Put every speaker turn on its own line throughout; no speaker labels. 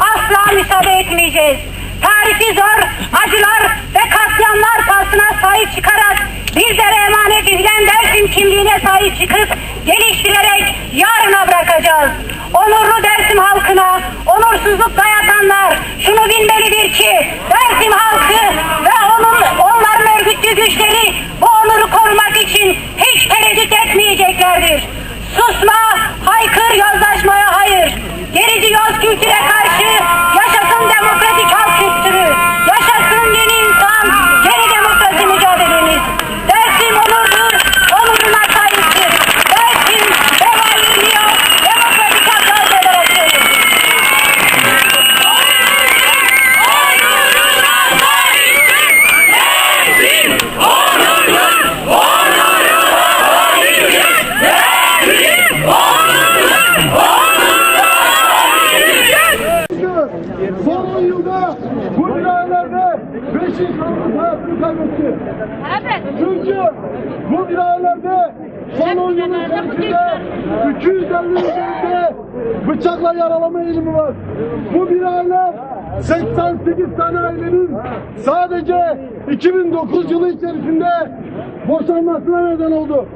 asla müsaade etmeyeceğiz. Tarihi zor, acılar ve katliamlar pahasına sahip çıkarak bizlere emanet edilen Dersim kimliğine sahip çıkıp geliştirerek yarına bırakacağız. Onurlu Dersim halkına onursuzluk dayatanlar şunu bilmelidir ki Dersim halkı ve onun onların örgütlü güçleri bu onuru korumak için hiç tereddüt etmeyeceklerdir. Susma, haykır yozlaşmaya hayır. Gerici yoz kültüre karşı
bıçakla yaralama eğilimi var. Bu binalar 88 tane ailenin sadece 2009 yılı içerisinde boşanmasına neden oldu.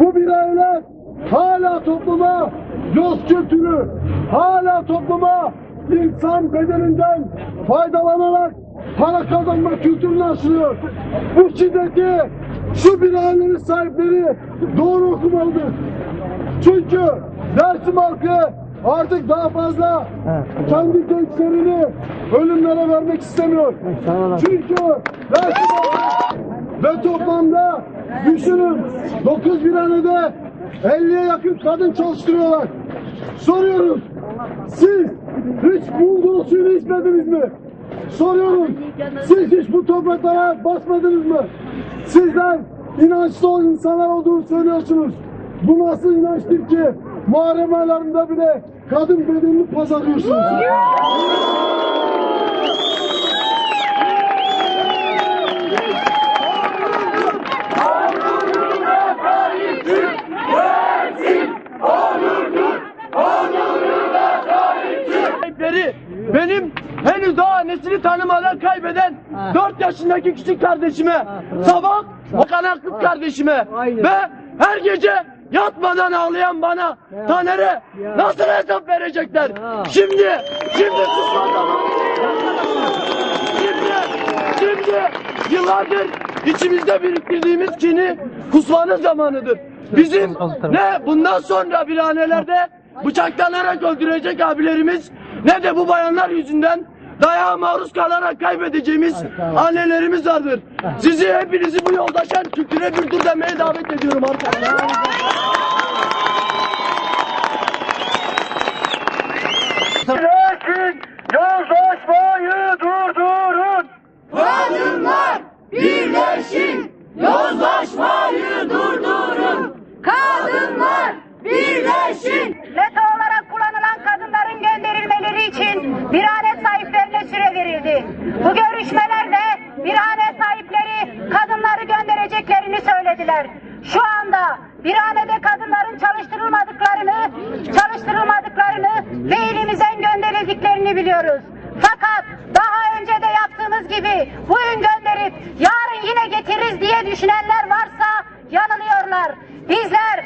Bu binalar hala topluma yoz kültürü, hala topluma insan bedeninden faydalanarak para kazanma kültürünü aşılıyor. Bu şiddeti şu binaların sahipleri doğru okumalıdır. Çünkü Dersim halkı artık daha fazla kendi gençlerini ölümlere vermek istemiyor. Çünkü Dersim halkı ve toplamda düşünün 9 biranede 50'ye yakın kadın çalıştırıyorlar. Soruyoruz. Siz hiç bulgur suyunu içmediniz mi? Soruyorum. Siz hiç bu topraklara basmadınız mı? Sizler inançlı insanlar olduğunu söylüyorsunuz. Bu nasıl inançtır ki Muharrem aylarında bile kadın bedenini pazarlıyorsunuz?
benim henüz daha annesini tanımadan kaybeden 4 yaşındaki küçük kardeşime, sabah okanan kız kardeşime ve her gece yatmadan ağlayan bana, Taner'e nasıl hesap verecekler? Şimdi, şimdi susma zamanı. Şimdi, şimdi yıllardır içimizde biriktirdiğimiz kini kusmanın zamanıdır. Bizim ne bundan sonra birhanelerde bıçaklanarak öldürecek abilerimiz ne de bu bayanlar yüzünden dayağa maruz kalarak kaybedeceğimiz annelerimiz vardır. Sizi hepinizi bu yoldaşlar kültüre bir dur demeye davet ediyorum arkadaşlar. Bırakın yozlaşmayı durdurun.
Kadınlar birleşin, yozlaşmayı
söylediler. Şu anda birhanede kadınların çalıştırılmadıklarını, çalıştırılmadıklarını ve elimizden gönderildiklerini biliyoruz. Fakat daha önce de yaptığımız gibi bugün gönderip yarın yine getiririz diye düşünenler varsa yanılıyorlar. Bizler